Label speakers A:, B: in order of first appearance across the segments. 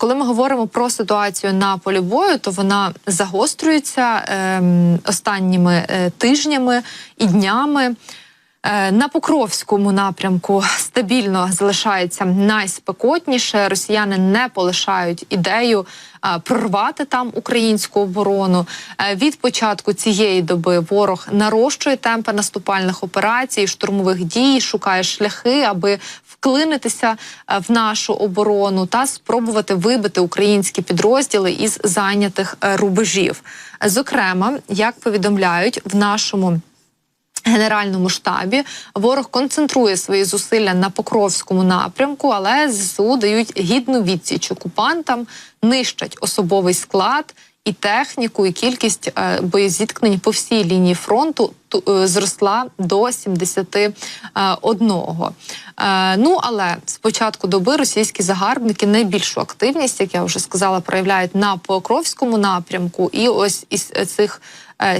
A: Коли ми говоримо про ситуацію на полі бою, то вона загострюється е, останніми тижнями і днями. Е, На Покровському напрямку стабільно залишається найспекотніше. Росіяни не полишають ідею е, прорвати там українську оборону. Е, Від початку цієї доби ворог нарощує темпи наступальних операцій, штурмових дій, шукає шляхи, аби вклинитися в нашу оборону та спробувати вибити українські підрозділи із зайнятих рубежів. Зокрема, як повідомляють в нашому. Генеральному штабі ворог концентрує свої зусилля на Покровському напрямку, але ЗСУ дають гідну відсіч окупантам, нищать особовий склад і техніку, і кількість е, боєзіткнень по всій лінії фронту ту- е, зросла до 71. Е, ну але з початку доби російські загарбники найбільшу активність, як я вже сказала, проявляють на Покровському напрямку. І ось із цих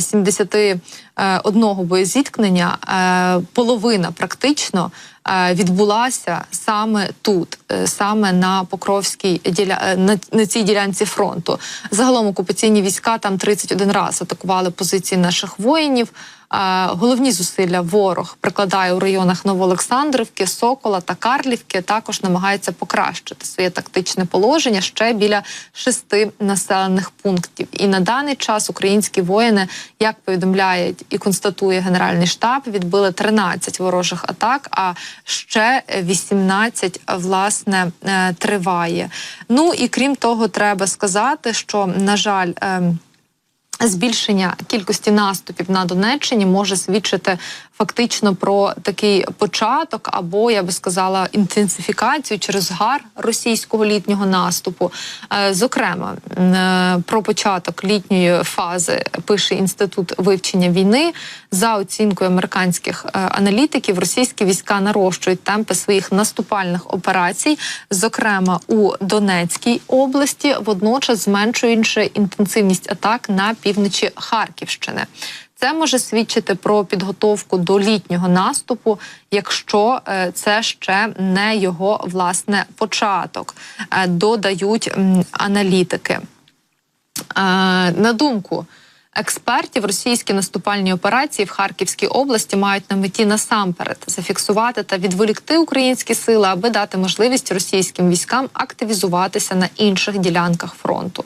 A: 71 боєзіткнення е, половина практично е, відбулася саме тут, е, саме на Покровській е, на цій ділянці фронту. Загалом окупаційні війська там 31 раз атакували позиції наших воїнів. Головні зусилля ворог прикладає у районах Новоолександрівки, Сокола та Карлівки. Також намагається покращити своє тактичне положення ще біля шести населених пунктів. І на даний час українські воїни, як повідомляють і констатує Генеральний штаб, відбили 13 ворожих атак, а ще 18, власне е, триває. Ну і крім того, треба сказати, що на жаль. Збільшення кількості наступів на Донеччині може свідчити фактично про такий початок, або я би сказала, інтенсифікацію чи розгар російського літнього наступу. Е, Зокрема, е, про початок літньої фази пише інститут вивчення війни. За оцінкою американських е, аналітиків, російські війська нарощують темпи своїх наступальних операцій, зокрема у Донецькій області, водночас зменшуючи інтенсивність атак на півночі Харківщини. Це може свідчити про підготовку до літнього наступу, якщо е, це ще не його власне початок, е, додають аналітики. Е, На думку експертів, російські наступальні операції в Харківській області мають на меті насамперед зафіксувати та відволікти українські сили, аби дати можливість російським військам активізуватися на інших ділянках фронту.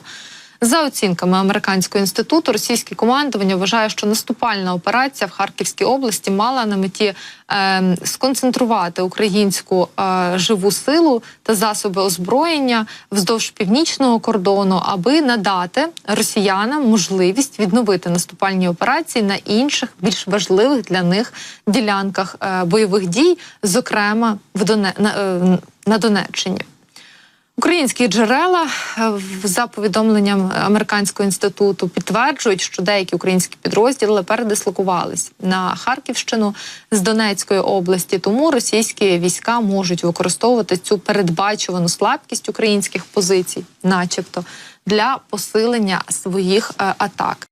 A: За оцінками американського інституту, російське командування вважає, що наступальна операція в Харківській області мала на меті е, сконцентрувати українську е, живу силу та засоби озброєння вздовж північного кордону, аби надати росіянам можливість відновити наступальні операції на інших більш важливих для них ділянках е, бойових дій, зокрема в Доне... на, е, Донеччині. Українські джерела е, за повідомленням американського інституту підтверджують, що деякі українські підрозділи передислокувались на Харківщину з Донецької області. Тому російські війська можуть використовувати цю передбачувану слабкість українських позицій, начебто, для посилення своїх е, атак.